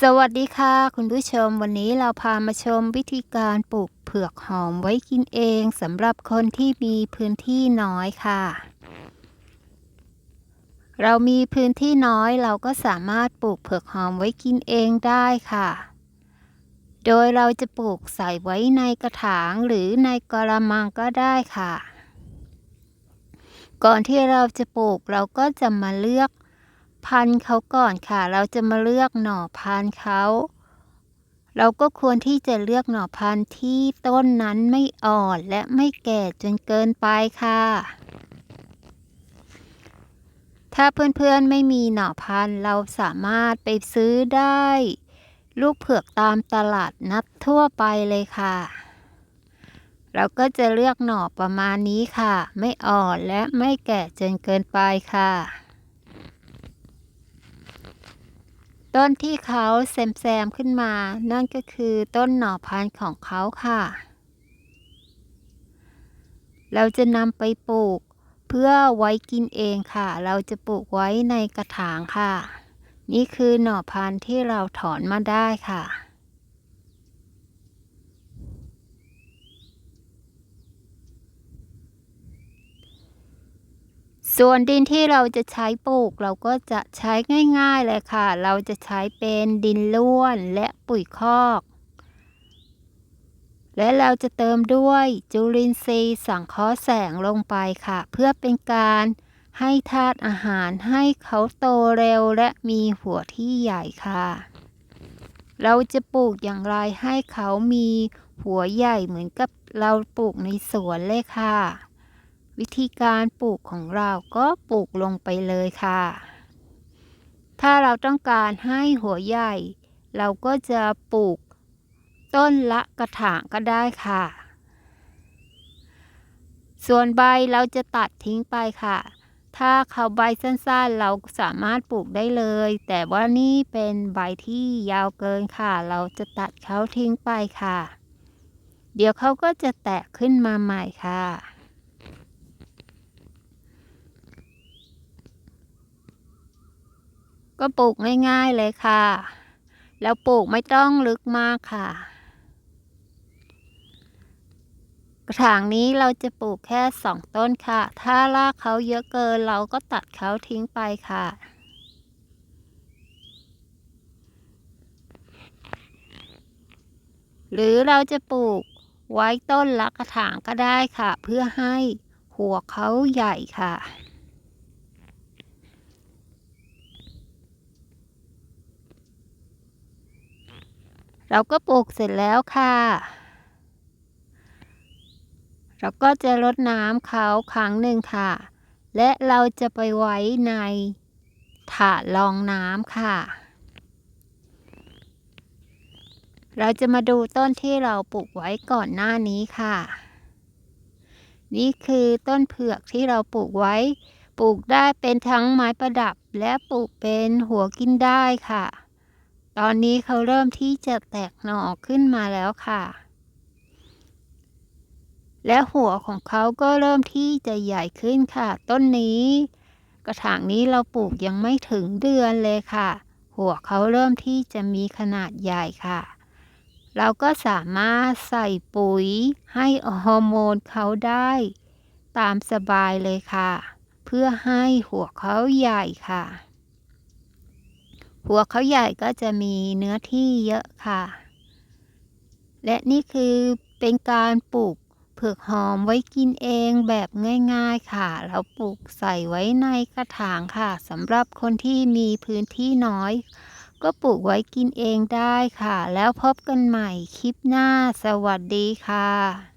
สวัสดีค่ะ คุณผู้ชมวันนี้เราพามาชมวิธีการปลูกเผือกหอมไว้กินเองสำหรับคนที่มีพื้นที่น้อยค่ะ เรามีพื้นที่น้อยเราก็สามารถปลูกเผือกหอมไว้กินเองได้ค่ะ โดยเราจะปลูกใส่ไว้ในกระถางหรือในกระมังก็ได้ค่ะ ก่อนที่เราจะปลูกเราก็จะมาเลือก พันธุ์เขาก่อนค่ะ เราจะมาเลือกหน่อพันธุ์เขา เราก็ควรที่จะเลือกหน่อพันธุ์ที่ต้นนั้นไม่อ่อนและไม่แก่จนเกินไปค่ะ ถ้าเพื่อนๆไม่มีหน่อพันธุ์เราสามารถไปซื้อได้ ลูกเผือกตามตลาดนัดทั่วไปเลยค่ะ เราก็จะเลือกหน่อประมาณนี้ค่ะ ไม่อ่อนและไม่แก่จนเกินไปค่ะ ต้นที่เขาแซมๆขึ้นมา นั่นก็คือต้นหน่อพันธุ์ของเขาค่ะ เราจะนำไปปลูกเพื่อไว้กินเองค่ะ เราจะปลูกไว้ในกระถางค่ะ นี่คือหน่อพันธุ์ที่เราถอนมาได้ค่ะ ส่วนดินที่เราจะใช้ปลูกเราก็จะใช้ง่ายๆเลยค่ะ เราจะใช้เป็นดินล้วนและปุ๋ยคอก และเราจะเติมด้วยจุลินทรีย์สังเคราะห์แสงลงไปค่ะ เพื่อเป็นการให้ธาตุอาหารให้เขาโตเร็วและมีหัวที่ใหญ่ค่ะ เราจะปลูกอย่างไรให้เขามีหัวใหญ่เหมือนกับเราปลูกในสวนเลยค่ะ วิธีการปลูกของเราก็ปลูกลงไปเลยค่ะ ถ้าเราต้องการให้หัวใหญ่ เราก็จะปลูกต้นละกระถางก็ได้ค่ะ ส่วนใบเราจะตัดทิ้งไปค่ะ ถ้าเขาใบสั้นๆ เราสามารถปลูกได้เลย แต่ว่านี่เป็นใบที่ยาวเกินค่ะ เราจะตัดเขาทิ้งไปค่ะ เดี๋ยวเขาก็จะแตกขึ้นมาใหม่ค่ะ ก็ปลูกง่ายๆเลยค่ะ แล้วปลูกไม่ต้องลึกมากค่ะ กระถางนี้เราจะปลูกแค่สองต้นค่ะ ถ้ารากเขาเยอะเกินเราก็ตัดเขาทิ้งไปค่ะหรือเราจะปลูกไว้ต้นละกระถางก็ได้ค่ะ เพื่อให้หัวเขาใหญ่ค่ะ เราก็ปลูกเสร็จแล้วค่ะ เราก็จะรดน้ำเขาครั้งหนึ่งค่ะ และเราจะไปไว้ในถาดรองน้ำค่ะ เราจะมาดูต้นที่เราปลูกไว้ก่อนหน้านี้ค่ะ นี่คือต้นเผือกที่เราปลูกไว้ ปลูกได้เป็นทั้งไม้ประดับและปลูกเป็นหัวกินได้ค่ะ ตอนนี้เขาเริ่มที่จะแตกหน่อขึ้นมาแล้วค่ะ และหัวของเขาก็เริ่มที่จะใหญ่ขึ้นค่ะ ต้นนี้ กระถางนี้เราปลูกยังไม่ถึงเดือนเลยค่ะ หัวเขาเริ่มที่จะมีขนาดใหญ่ค่ะ เราก็สามารถใส่ปุ๋ยให้ฮอร์โมนเขาได้ ตามสบายเลยค่ะ เพื่อให้หัวเขาใหญ่ค่ะ หัวเขาใหญ่ก็จะมีเนื้อที่เยอะค่ะ และนี่คือเป็นการปลูกเผือกหอมไว้กินเองแบบง่ายๆค่ะเราปลูกใส่ไว้ในกระถางค่ะสำหรับคนที่มีพื้นที่น้อย ก็ปลูกไว้กินเองได้ค่ะ แล้วพบกันใหม่คลิปหน้า สวัสดีค่ะ